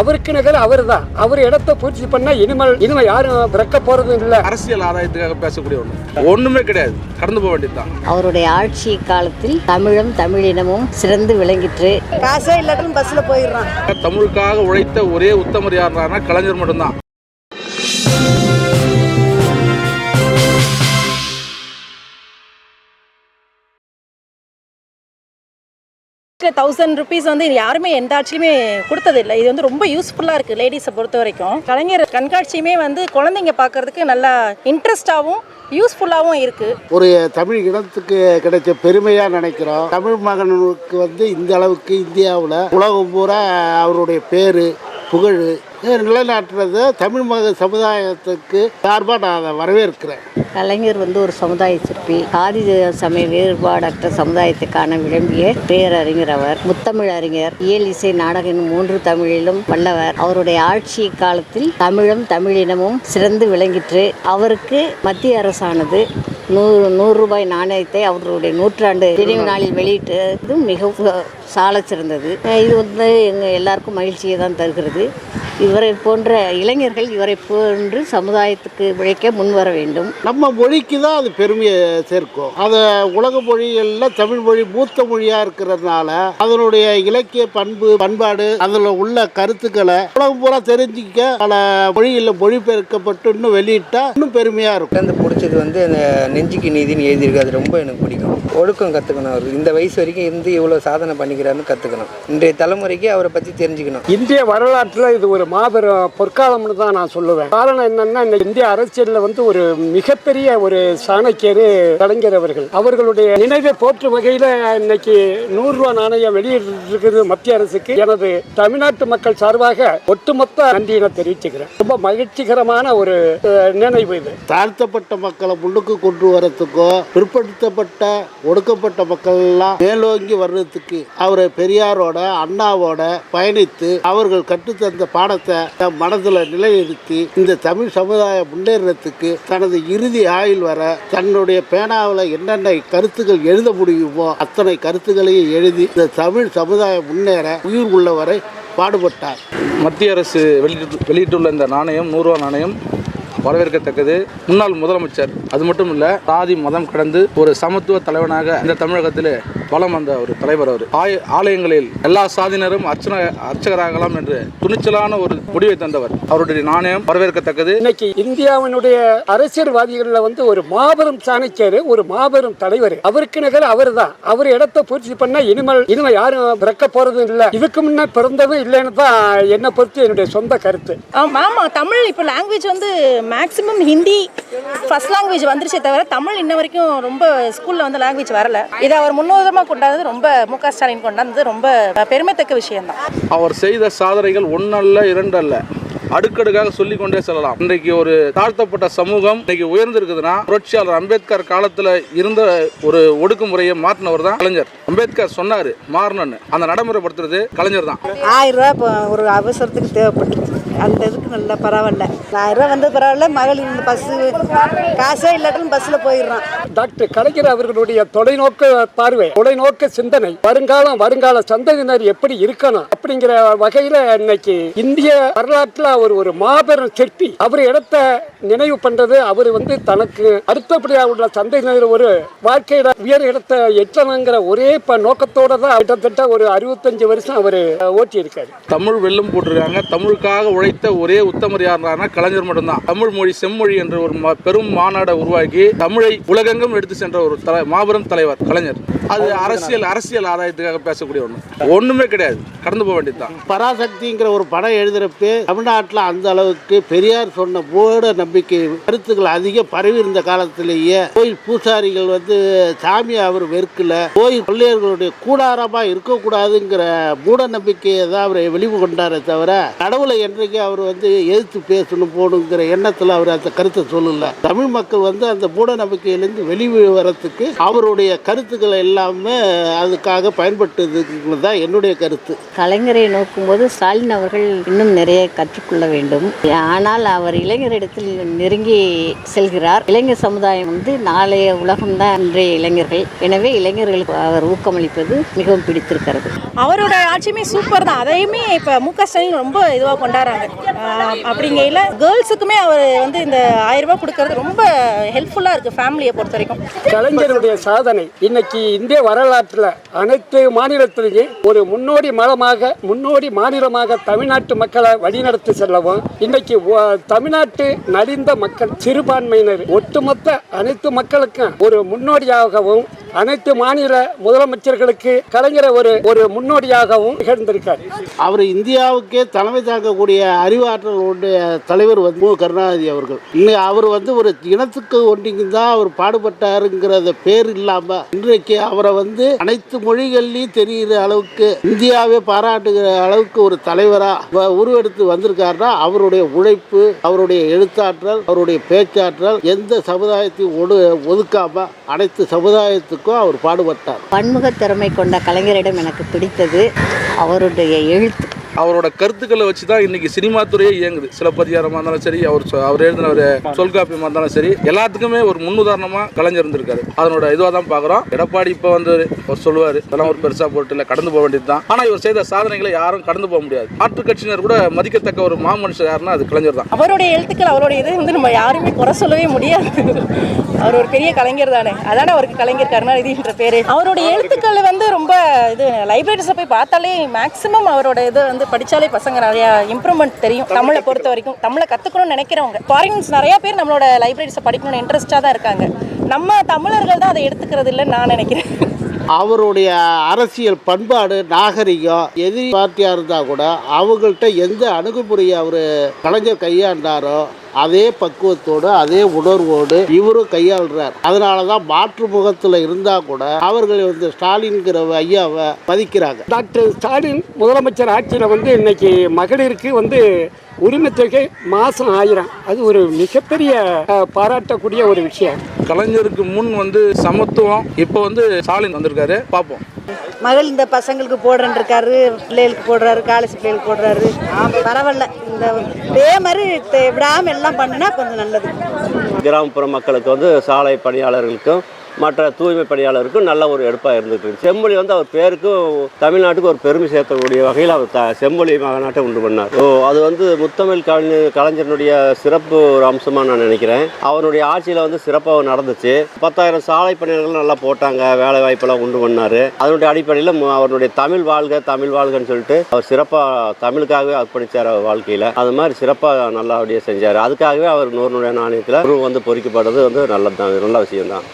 அவருக்கு நகர் அவர் தான் அவர் இடத்த பூர்த்தி பண்ணா இனிமேல் இனிமே யாரும் பிறக்க போறதும் இல்ல. அரசியல் ஆதாயத்துக்காக பேசக்கூடிய ஒன்று ஒண்ணுமே கிடையாது. கடந்து போக வேண்டியதுதான். அவருடைய ஆட்சி காலத்தில் தமிழும் தமிழினமும் சிறந்து விளங்கிற்று. காசே இல்லாட்டும் பஸ்ஸில் போயிடுறான். தமிழுக்காக உழைத்த ஒரே உத்தமர் யாருன்னா கலைஞர் மட்டும்தான். தௌசண்ட் ருபீஸ் வந்து இது யாருமே எந்த ஆட்சியுமே கொடுத்ததில்லை. இது வந்து ரொம்ப யூஸ்ஃபுல்லாக இருக்குது லேடிஸை பொறுத்த வரைக்கும் கலைஞர் கண்காட்சியுமே வந்து குழந்தைங்க பார்க்குறதுக்கு நல்லா இன்ட்ரெஸ்டாகவும் யூஸ்ஃபுல்லாகவும் இருக்குது ஒரு தமிழ் இனத்துக்கு கிடைச்ச பெருமையாக நினைக்கிறோம். தமிழ் மகனுக்கு வந்து இந்த அளவுக்கு இந்தியாவில் உலகம் பூரா அவருடைய பேர் புகழ் நிலைநாட்டுறது தமிழ் மக சமுதாயத்துக்கு சார்பாக நான் அதை வரவேற்கிறேன். கலைஞர் வந்து ஒரு சமுதாய சிற்பி. ஆதி சமய வேறுபாடற்ற சமுதாயத்துக்கான விளம்பிய பேரறிஞர் அவர் முத்தமிழ் அறிஞர் இயல் இசை நாடகம் மூன்று தமிழிலும் வல்லவர். அவருடைய ஆட்சி காலத்தில் தமிழும் தமிழினமும் சிறந்து விளங்கிற்று. அவருக்கு மத்திய அரசானது நூறு நூறு ரூபாய் நாணயத்தை அவருடைய நூற்றாண்டு நினைவு நாளில் வெளியிட்டதும் மிகவும் சால சிறந்தது. இது வந்து எங்கள் எல்லாருக்கும் மகிழ்ச்சியை தான் தருகிறது. இவரை போன்ற இளைஞர்கள் இவரை போன்று சமுதாயத்துக்கு உழைக்க முன்வர வேண்டும். நம்ம மொழிக்கு தான் அது பெருமையை சேர்க்கும். அது உலக மொழிகளில் தமிழ் மொழி மூத்த மொழியாக இருக்கிறதுனால அதனுடைய இலக்கிய பண்பு பண்பாடு அதில் உள்ள கருத்துக்களை உலகம் பூரா தெரிஞ்சிக்க பல மொழிகளில் மொழிபெயர்க்கப்பட்டு இன்னும் வெளியிட்டா இன்னும் பெருமையாக இருக்கும். எனக்கு பிடிச்சது வந்து அந்த நெஞ்சுக்கு நீதினு எழுதியிருக்கு. அது ரொம்ப எனக்கு பிடிக்கும். ஒழுக்கம் கற்றுக்கணும் அவர் இந்த வயசு வரைக்கும் இருந்து இவ்வளோ சாதனை பண்ணிக்கிறாருன்னு கற்றுக்கணும் இன்றைய தலைமுறைக்கு அவரை பற்றி தெரிஞ்சுக்கணும். இந்திய வரலாற்றுல இது ஒரு மாபெரும் பொற்காலம்னு தான் நான் சொல்லுவேன். காரணம் என்னன்னா இந்திய அரசியல்ல வந்து ஒரு மிகப்பெரிய ஒரு சாணக்கியர் கலைஞர் அவர்கள். அவர்களுடைய நினைவை போற்றும் வகையில இன்னைக்கு நூறு ரூபாய் நாணயம் வெளியிட்டிருக்கிறது மத்திய அரசுக்கு. எனது தமிழ்நாட்டு மக்கள் சார்பாக ஒட்டுமொத்த நன்றியினை தெரிவிச்சுக்கிறேன். ரொம்ப மகிழ்ச்சிகரமான ஒரு நினைவு இது. தாழ்த்தப்பட்ட மக்களை முன்னுக்கு கொண்டு வரத்துக்கோ பிற்படுத்தப்பட்ட ஒடுக்கப்பட்ட மக்கள் எல்லாம் மேலோங்கி வர்றதுக்கு அவர் பெரியாரோட அண்ணாவோட பயணித்து அவர்கள் கற்றுத்தந்த பாடத்தை தம் மனதில் நிலைநிறுத்தி இந்த தமிழ் சமுதாயம் முன்னேறத்துக்கு தனது இறுதி ஆயுள் வர தன்னுடைய பேனாவில் என்னென்ன கருத்துக்கள் எழுத முடியுமோ அத்தனை கருத்துக்களையும் எழுதி இந்த தமிழ் சமுதாயம் முன்னேற உயிர் உள்ளவரை பாடுபட்டார். மத்திய அரசு வெளியிட்டு வெளியிட்டுள்ள இந்த நாணயம் நூறுரூவா நாணயம் வரவேற்கத்தக்கது. முன்னாள் முதலமைச்சர் அது மட்டும் இல்ல சாதி மதம் கடந்து ஒரு சமத்துவ தலைவனாக இந்த தமிழகத்தில் வலம் வந்த ஒரு தலைவர் அவர். ஆய ஆலயங்களில் எல்லா சாதியினரும் அர்ச்சன அர்ச்சகராகலாம் என்று துணிச்சலான ஒரு முடிவை தந்தவர். அவருடைய நாணயம் வரவேற்கத்தக்கது. இன்னைக்கு இந்தியாவினுடைய அரசியல்வாதிகள்ல வந்து ஒரு மாபெரும் சாணக்கியர் ஒரு மாபெரும் தலைவர். அவருக்கு நகர் அவர் தான் அவர் இடத்த பூர்த்தி பண்ணா இனிமேல் இனிமே யாரும் பிறக்க போறதும் இல்ல. இதுக்கு முன்ன பிறந்ததும் இல்லைன்னு தான் என்னை பொறுத்து என்னுடைய சொந்த கருத்து. ஆமாம் தமிழ் இப்போ லாங்குவேஜ் வந்து மேக்ஸிமம் ஹிந்தி ஃபர்ஸ்ட் லாங்குவேஜ் வந்துருச்சே தவிர தமிழ் இன்ன வரைக்கும் ரொம்ப ஸ்கூலில் வந்து லாங்குவேஜ் வரல. இதை அவர் முன்னோதமாக கொண்டாடுறது ரொம்ப மு க ஸ்டாலின் கொண்டாடுறது ரொம்ப பெருமைத்தக்க விஷயம்தான். அவர் செய்த சாதனைகள் ஒன்றல்ல இரண்டல்ல. அடுக்கடுக்காக சொல்லிக் கொண்டே செல்லலாம். இன்றைக்கு ஒரு தாழ்த்தப்பட்ட சமூகம் இன்னைக்கு உயர்ந்திருக்குதுன்னா புரட்சியாளர் அம்பேத்கர் காலத்துல இருந்த ஒரு ஒடுக்குமுறையை மாற்றினவர் தான் கலைஞர். அம்பேத்கர் சொன்னாரு மாறணும்னு. அந்த நடைமுறைப்படுத்துறது கலைஞர் தான் ஆயிரம் ரூபா இப்போ ஒரு அவசரத்துக்கு தேவைப்பட்டுச்சு அந்த இதுக்கு நல்லா பரவாயில்ல. ஆயிரம் ரூபா வந்து பரவாயில்ல மகளிர் இந்த பஸ்ஸு காசே இல்லாட்டும் பஸ்ஸில் போயிடுறான். டாக்டர் கலைஞர் அவர்களுடைய தொலைநோக்கு பார்வை தொலைநோக்க சிந்தனை வருங்காலம் வருங்கால சந்ததியினர் எப்படி இருக்கணும்? அப்படிங்கிற வகையில இன்னைக்கு இந்திய வரலாற்றுல அவர் ஒரு மாபெரும் சிற்பி. அவர் இடத்த நினைவு பண்றது அவர் வந்து தனக்கு அடுத்தபடியாக உள்ள சந்ததியினர் ஒரு வாழ்க்கையில உயர் இடத்தை எட்டணுங்கிற ஒரே ப- நோக்கத்தோட தான் கிட்டத்தட்ட ஒரு அறுபத்தஞ்சு வருஷம் அவர் ஓட்டி இருக்காரு தமிழ் வெல்லும் போட்டிருக்காங்க. தமிழுக்காக உழைத்த ஒரே உத்தமர் யாருன்னா கலைஞர் மட்டும்தான். தமிழ் மொழி செம்மொழி என்ற ஒரு ம- பெரும் மாநாடை உருவாக்கி தமிழை உலகெங்கும் எடுத்து சென்ற ஒரு தலை மாபெரும் தலைவர் கலைஞர். அது அரசியல் அரசியல் ஆதாயத்துக்காக பேசக்கூடிய ஒன்று ஒண்ணுமே கிடையாது. கடந்து போக வேண்டியதுதான். பராசக்திங்கிற ஒரு படம் எழுதுறப்ப தமிழ்நாட்டில் அந்த அளவுக்கு பெரியார் சொன்ன மூட நம்பிக்கை கருத்துக்கள் அதிகம் பரவி இருந்த காலத்திலேயே கோயில் பூசாரிகள் வந்து சாமியை அவர் வெறுக்கல. கோயில் கொள்ளையர்களுடைய கூடாரமா இருக்கக்கூடாதுங்கிற மூட நம்பிக்கையை தான் அவர் வெளிவு கொண்டாரே தவிர கடவுளை என்றைக்கு அவர் வந்து எதிர்த்து பேசணும் போகணுங்கிற எண்ணத்தில் அவர் அந்த கருத்தை சொல்லல. தமிழ் மக்கள் வந்து அந்த மூட நம்பிக்கையிலேருந்து வெளியே வரத்துக்கு அவருடைய கருத்துக்களை எல்லாமே அதுக்காக பயன்பட்டதுங்கிறது தான் என்னுடைய கருத்து. கலைஞரை நோக்கும்போது ஸ்டாலின் அவர்கள் இன்னும் நிறைய கற்றுக்கொள்ள வேண்டும். ஆனால் அவர் இளைஞரிடத்தில் நெருங்கி செல்கிறார். இளைஞர் சமுதாயம் வந்து நாளைய உலகம்தான் இன்றைய இளைஞர்கள். எனவே இளைஞர்களுக்கு அவர் ஊக்கமளிப்பது மிகவும் பிடித்திருக்கிறது. அவரோட ஆட்சியுமே சூப்பர் தான். அதையுமே இப்போ மு க ஸ்டாலின் ரொம்ப இதுவாக கொண்டாடுறாங்க. அப்படிங்கையில் கேர்ள்ஸுக்குமே அவர் வந்து இந்த ஆயிரம் ரூபாய் கொடுக்கறது ரொம்ப ஹெல்ப்ஃபுல்லாக இருக்குது ஃபேமிலியை பொறுத்த வரைக்கும் கலைஞருடைய சாதனை. இன்னைக்கு இந்திய வரலாற்றில் அனைத்து மாநிலத்திலேயும் ஒரு முன்னோடி மலமாக முன்னோடி மாநிலமாக தமிழ்நாட்டு மக்களை வழிநடத்தி செல்லவும் இன்னைக்கு தமிழ்நாட்டு நலிந்த மக்கள் சிறுபான்மையினர் ஒட்டுமொத்த அனைத்து மக்களுக்கும் ஒரு முன்னோடியாகவும் அனைத்து மாநில முதலமைச்சர்களுக்கு கலைஞரை ஒரு ஒரு முன்னோடியாகவும் திகழ்ந்திருக்கார். அவர் இந்தியாவுக்கே தலைமை தாங்கக்கூடிய அறிவாற்றல் உடைய தலைவர் வந்து மு. கருணாநிதி அவர்கள். இன்னும் அவர் வந்து ஒரு இனத்துக்கு ஒன்றிக்கு தான் அவர் பாடுபட்டாருங்கிறத பேர் இல்லாமல் இன்றைக்கு அவரை வந்து அனைத்து மொழிகள்லையும் தெரிகிற அளவுக்கு இந்தியாவே பாராட்டு காட்டுகிற அளவுக்கு ஒரு தலைவராக உருவெடுத்து வந்திருக்காருன்னா அவருடைய உழைப்பு அவருடைய எழுத்தாற்றல் அவருடைய பேச்சாற்றல் எந்த சமுதாயத்தையும் ஒடு ஒதுக்காம அனைத்து சமுதாயத்துக்கும் அவர் பாடுபட்டார். பன்முக திறமை கொண்ட கலைஞரிடம் எனக்கு பிடித்தது அவருடைய எழுத்து. அவரோட கருத்துக்களை வச்சு தான் இன்னைக்கு சினிமா துறையே இயங்குது. சிலப்பதிகாரமாக இருந்தாலும் சரி அவர் சொ- அவர் எழுதின ஒரு சொல்காப்பியமாக இருந்தாலும் சரி எல்லாத்துக்குமே ஒரு முன்னுதாரணமாக கலைஞர் இருந்திருக்காரு. அதனோட இதுவாக தான் பார்க்குறோம். எடப்பாடி இப்போ வந்து அவர் சொல்லுவார் இதெல்லாம் ஒரு பெருசாக போட்டு இல்லை கடந்து போக வேண்டியது தான். ஆனால் இவர் செய்த சாதனைகளை யாரும் கடந்து போக முடியாது. மாற்றுக் கட்சியினர் கூட மதிக்கத்தக்க ஒரு மாமனுஷர் யாருன்னா அது கலைஞர் தான். அவருடைய எழுத்துக்கள் அவருடைய இது வந்து நம்ம யாருமே குறை சொல்லவே முடியாது. அவர் ஒரு பெரிய கலைஞர் தானே. அதானே அவருக்கு கலைஞர் கருணாநிதின்ற பேர். அவருடைய எழுத்துக்கள் வந்து ரொம்ப இது லைப்ரரிஸை போய் பார்த்தாலே மேக்ஸிமம் அவரோட இது வந்து படிச்சாலே பசங்க நிறைய இம்ப்ரூவ்மெண்ட் தெரியும். தமிழை பொறுத்த வரைக்கும் தமிழை கற்றுக்கணும்னு நினைக்கிறவங்க. ஃபாரின்ஸ் நிறைய பேர் நம்மளோட லைப்ரரிஸை படிக்கணும்னு இன்ட்ரெஸ்டாக தான் இருக்காங்க. நம்ம தமிழர்கள் தான் அதை எடுத்துக்கிறது இல்லைன்னு நான் நினைக்கிறேன். அவருடைய அரசியல் பண்பாடு நாகரிகம் எதிரி பார்ட்டியாக இருந்தால் கூட அவங்கள்ட்ட எந்த அணுகுமுறையை அவர் கலைஞர் கையாண்டாரோ அதே பக்குவத்தோடு அதே உணர்வோடு இவரும் கையாளுறார். அதனால தான் மாற்று முகத்தில் இருந்தால் கூட அவர்கள் வந்து ஸ்டாலின்கிற ஐயாவை மதிக்கிறாங்க. டாக்டர் ஸ்டாலின் முதலமைச்சர் ஆட்சியில் வந்து இன்னைக்கு மகளிருக்கு வந்து உரிமை தொகை மாதம் ஆயிரம். அது ஒரு மிகப்பெரிய பாராட்டக்கூடிய ஒரு விஷயம். கலைஞருக்கு முன் வந்து சமத்துவம் இப்போ வந்து ஸ்டாலின் வந்திருக்காரு. பார்ப்போம் மகள் இந்த பசங்களுக்கு போடுறேன் இருக்காரு பிள்ளைகளுக்கு போடுறாரு காலேஜ் பிள்ளைகளுக்கு போடுறாரு. பரவாயில்ல. இந்த இதே மாதிரி விடாமல் எல்லாம் பண்ணுனா கொஞ்சம் நல்லது. கிராமப்புற மக்களுக்கு வந்து சாலை பணியாளர்களுக்கும் மற்ற தூய்மை பணியாளருக்கும் நல்ல ஒரு எடுப்பாக இருந்துட்டு இருந்துச்சு செம்மொழி வந்து அவர் பேருக்கும் தமிழ்நாட்டுக்கு ஒரு பெருமை சேர்க்கக்கூடிய வகையில் அவர் த செம்மொழி மாநாட்டை உண்டு பண்ணார். ஓ அது வந்து முத்தமிழ் கலைஞர் கலைஞரனுடைய சிறப்பு ஒரு அம்சமாக நான் நினைக்கிறேன். அவருடைய ஆட்சியில் வந்து சிறப்பாக நடந்துச்சு. பத்தாயிரம் சாலை பணியாளர்கள் நல்லா போட்டாங்க வேலை வாய்ப்பெல்லாம் உண்டு பண்ணார். அதனுடைய அடிப்படையில் அவருடைய தமிழ் வாழ்க தமிழ் வாழ்கன்னு சொல்லிட்டு அவர் சிறப்பாக தமிழுக்காகவே அர்ப்பணித்தார் அவர் வாழ்க்கையில். அது மாதிரி சிறப்பாக நல்லபடியாக செஞ்சார். அதுக்காகவே அவர் நூறு நாணயத்தில் நாணயத்தில் வந்து பொறிக்கப்படுறது வந்து நல்லது தான் நல்ல விஷயம் தான்